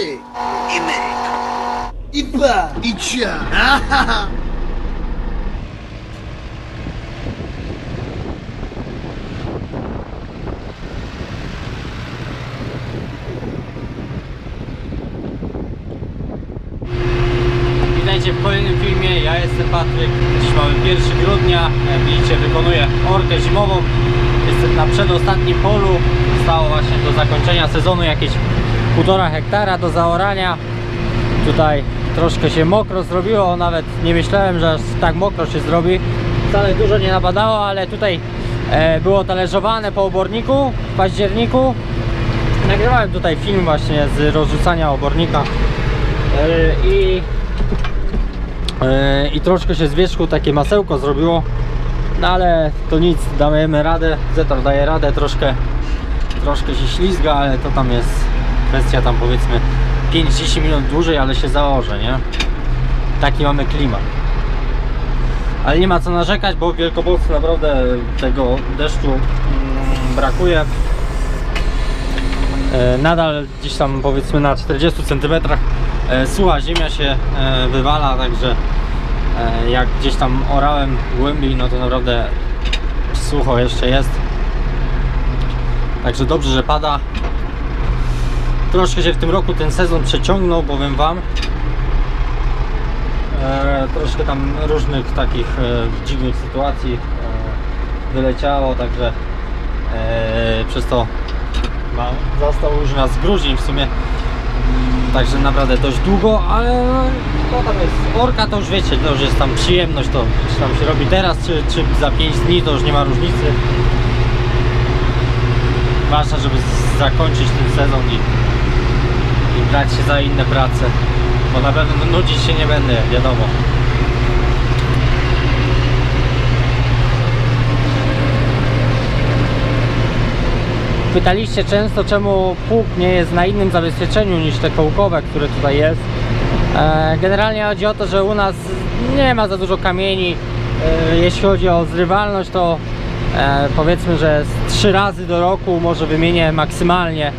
pyk i myk. i pa i cia. Witajcie w kolejnym filmie, ja jestem Patryk. Dziś mamy 1 grudnia, jak widzicie wykonuję orkę zimową. Jestem na przedostatnim polu. Zostało właśnie do zakończenia sezonu jakieś 1,5 hektara do zaorania. Tutaj troszkę się mokro zrobiło, nawet nie myślałem, że aż tak mokro się zrobi. Wcale dużo nie napadało, ale tutaj e, było talerzowane po oborniku w październiku. Nagrywałem tutaj film właśnie z rozrzucania obornika e, i Yy, i troszkę się z wierzchu takie masełko zrobiło no ale to nic, dajemy radę Zetor daje radę, troszkę troszkę się ślizga, ale to tam jest kwestia tam powiedzmy 5-10 minut dłużej, ale się założę, nie? Taki mamy klimat ale nie ma co narzekać, bo w Wielkopolsce naprawdę tego deszczu mm, brakuje E, nadal gdzieś tam powiedzmy na 40 cm sucha ziemia się e, wywala, także e, jak gdzieś tam orałem głębiej, no to naprawdę sucho jeszcze jest. Także dobrze, że pada. Troszkę się w tym roku ten sezon przeciągnął, powiem Wam. E, troszkę tam różnych takich e, dziwnych sytuacji e, wyleciało, także e, przez to ma, został już nas grudzień w sumie. Także naprawdę dość długo, ale no tam jest orka to już wiecie, to już jest tam przyjemność to czy tam się robi teraz, czy, czy za 5 dni to już nie ma różnicy. Zwłaszcza, żeby zakończyć ten sezon i brać się za inne prace. Bo na pewno nudzić się nie będę, wiadomo. Pytaliście często, czemu pług nie jest na innym zabezpieczeniu niż te kołkowe, które tutaj jest. E, Generalnie chodzi o to, że u nas nie ma za dużo kamieni. E, Jeśli chodzi o zrywalność, to e, powiedzmy, że trzy razy do roku może wymienię maksymalnie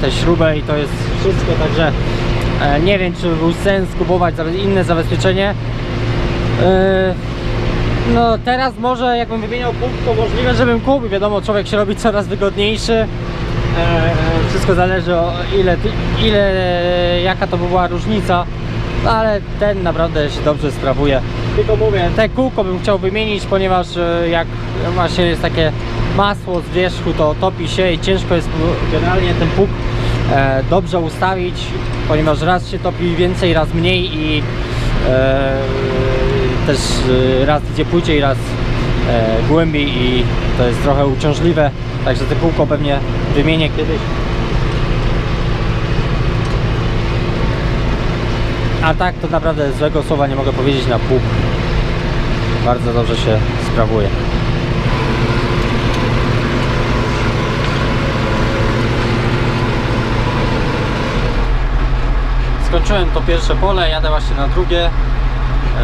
tę śrubę i to jest wszystko, także e, nie wiem, czy był sens kupować inne zabezpieczenie. E, no teraz może jakbym wymieniał punkt, to możliwe, żebym kupił. Wiadomo, człowiek się robi coraz wygodniejszy. E, e, wszystko zależy o ile, ile, jaka to by była różnica. No ale ten naprawdę się dobrze sprawuje. Tylko mówię, te kółko bym chciał wymienić, ponieważ e, jak właśnie jest takie masło z wierzchu, to topi się i ciężko jest generalnie ten pług e, dobrze ustawić, ponieważ raz się topi więcej, raz mniej i e, też e, raz idzie płyciej, raz głębiej i to jest trochę uciążliwe, także te kółko pewnie wymienię kiedyś. A tak to naprawdę złego słowa nie mogę powiedzieć na pług. Bardzo dobrze się sprawuje. Skończyłem to pierwsze pole, jadę właśnie na drugie.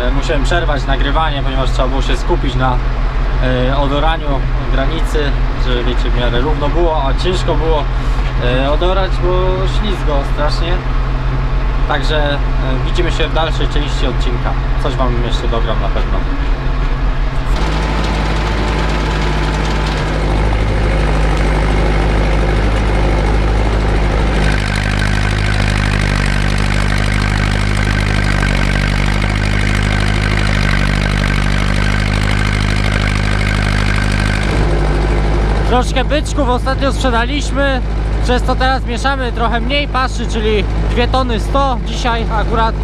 E, Musiałem przerwać nagrywanie, ponieważ trzeba było się skupić na e, odoraniu granicy, żeby wiecie, w miarę równo było, a ciężko było e, odorać, bo ślizgo strasznie. Także widzimy się w dalszej części odcinka. Coś Wam jeszcze dogram na pewno. Troszkę byczków ostatnio sprzedaliśmy, przez to teraz mieszamy trochę mniej paszy, czyli 2 tony 100 dzisiaj akurat.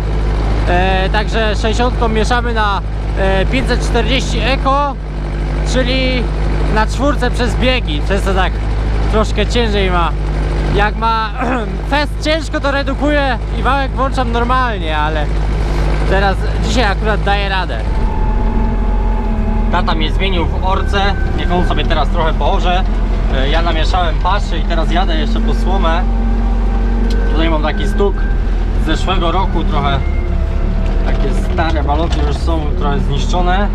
E, także 60 mieszamy na e, 540 eko, czyli na czwórce przez biegi, przez to tak troszkę ciężej ma. Jak ma fest ciężko to redukuję i wałek włączam normalnie, ale teraz dzisiaj akurat daję radę. Tata mnie zmienił w orce, niech on sobie teraz trochę poorze. E, Ja namieszałem paszy i teraz jadę jeszcze po słomę. Tutaj mam taki stuk z zeszłego roku, trochę takie stare balotki już są trochę zniszczone.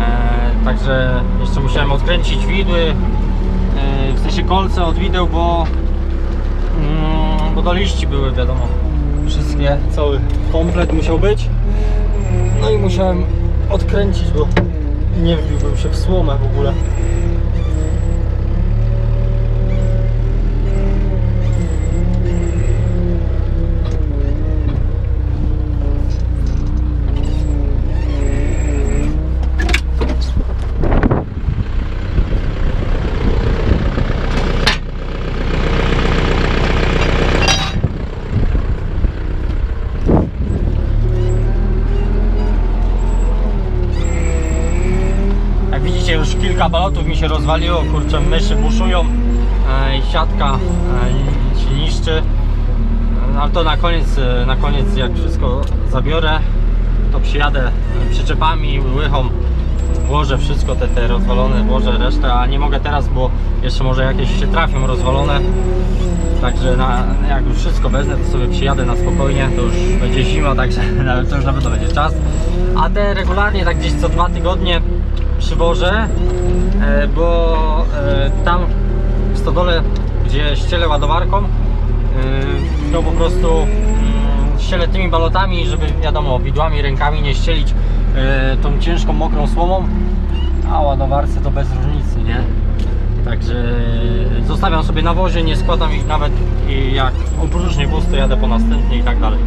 E, także jeszcze musiałem odkręcić widły, e, w sensie kolce od wideł, bo, mm, bo do liści były wiadomo. Wszystkie, cały komplet musiał być. No i musiałem odkręcić, bo nie wbiłbym się w słomę w ogóle. Kilka balotów mi się rozwaliło, kurczę myszy buszują e, i siatka e, się niszczy. No, ale to na koniec, e, na koniec jak wszystko zabiorę, to przyjadę e, przyczepami, łychą, włożę wszystko te, te rozwalone, włożę resztę, a nie mogę teraz, bo jeszcze może jakieś się trafią rozwalone. Także na, jak już wszystko wezmę, to sobie przyjadę na spokojnie, to już będzie zima, także to już na pewno będzie czas. A te regularnie, tak gdzieś co dwa tygodnie przywożę, e, bo e, tam w stodole, gdzie ścielę ładowarką, e, to po prostu mm, ścielę tymi balotami, żeby wiadomo, widłami, rękami nie ścielić e, tą ciężką, mokrą słomą, a ładowarce to bez różnicy, nie? Także zostawiam sobie na wozie, nie składam ich nawet i jak opróżnię wóz, to jadę po następny i tak dalej.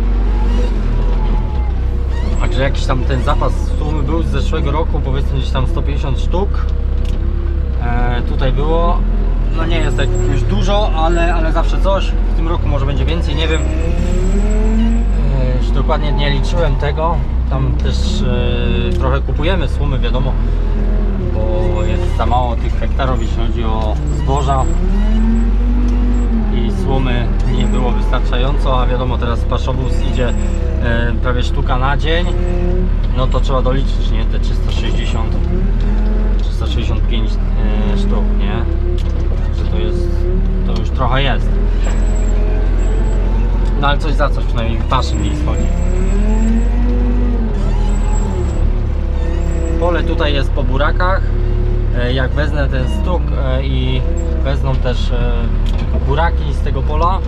Także jakiś tam ten zapas sumy był z zeszłego roku, powiedzmy gdzieś tam 150 sztuk. E, tutaj było. No nie jest tak już dużo, ale, ale zawsze coś. W tym roku może będzie więcej, nie wiem. E, już dokładnie nie liczyłem tego. Tam też e, trochę kupujemy słomy, wiadomo, bo jest za mało tych hektarów, jeśli chodzi o zboża i słomy nie było wystarczająco, a wiadomo teraz paszowóz idzie prawie sztuka na dzień, no to trzeba doliczyć, nie? Te 360 No ale coś za coś, przynajmniej paszy mniej schodzi. Pole tutaj jest po burakach. E, Jak wezmę ten stuk e, i wezmą też e, buraki z tego pola,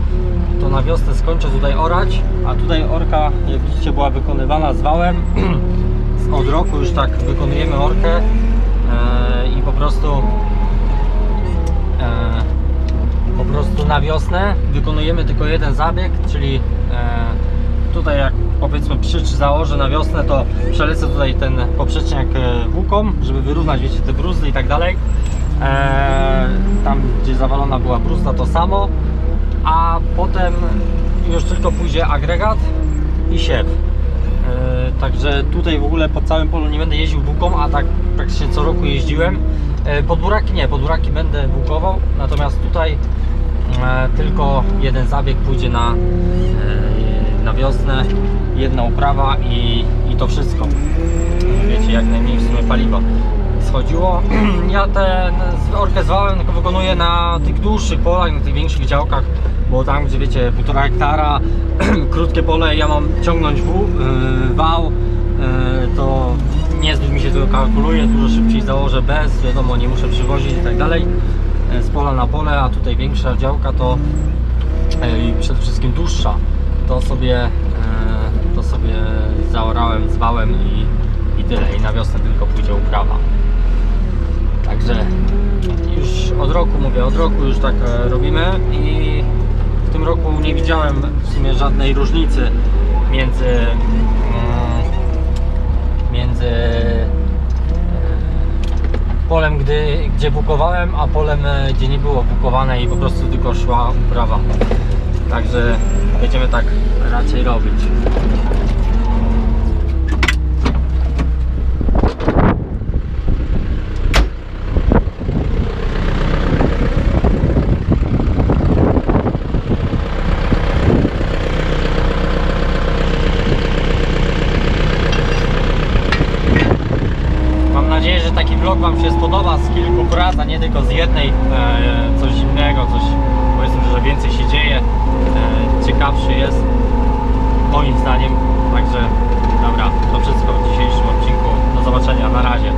to na wiosnę skończę tutaj orać, a tutaj orka, jak widzicie, była wykonywana z wałem. Od roku już tak wykonujemy orkę i po prostu po prostu na wiosnę wykonujemy tylko jeden zabieg, czyli e, tutaj jak powiedzmy przy czy założę na wiosnę, to przelecę tutaj ten poprzeczniak e, włóką, żeby wyrównać wiecie te bruzdy i tak dalej. E, tam gdzie zawalona była bruzda to samo, a potem już tylko pójdzie agregat i siew. E, Także tutaj w ogóle po całym polu nie będę jeździł włóką, a tak praktycznie co roku jeździłem. E, Pod buraki nie, pod buraki będę włókował, natomiast tutaj e, tylko jeden zabieg pójdzie na, e, na wiosnę, jedna uprawa i, i to wszystko. Wiecie, jak najmniej w sumie paliwa schodziło. Ja ten orkę z wałem wykonuję na tych dłuższych polach, na tych większych działkach, bo tam gdzie wiecie, półtora hektara, krótkie pole, ja mam ciągnąć w, yy, wał, to niezbyt mi się to kalkuluje, dużo szybciej założę bez, wiadomo, nie muszę przywozić i tak dalej, z pola na pole, a tutaj większa działka to yy, i przede wszystkim dłuższa, to sobie, yy, to sobie zaorałem z wałem i, i tyle, i na wiosnę tylko pójdzie uprawa. Także już od roku mówię, od roku już tak e, robimy. I w tym roku nie widziałem w sumie żadnej różnicy między mm, między e, polem, gdy, gdzie bukowałem, a polem, e, gdzie nie było bukowane i po prostu tylko szła uprawa. Także będziemy tak raczej robić. Mam nadzieję, że taki vlog Wam się spodoba z kilku prac, a nie tylko z jednej. E, coś innego, coś powiedzmy, że więcej się dzieje, e, ciekawszy jest moim zdaniem. Także dobra, to wszystko w dzisiejszym odcinku. Do zobaczenia, na razie.